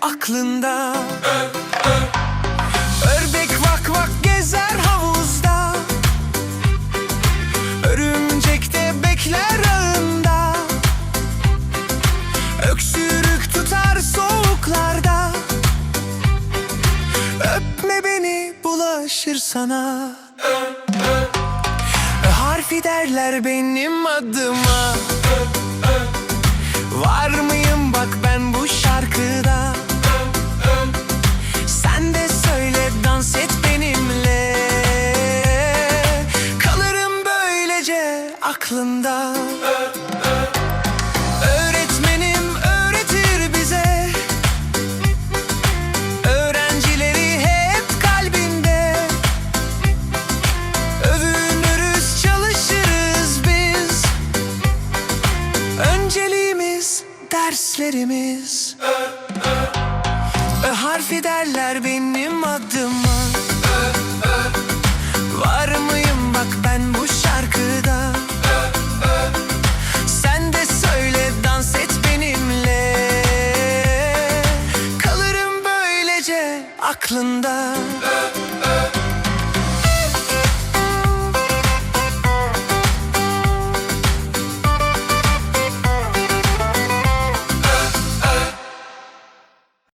aklında. Ördek vak vak gezer havuzda. Örümcek de bekler ağında. Öksürük tutar soğuklarda. Öpme beni bulaşır sana. Harfi derler benim adıma. Aklında Öğretmenim öğretir bize. Öğrencileri hep kalbinde. Övünürüz çalışırız biz. Önceliğimiz derslerimiz. Ö harfi derler benim adıma aklında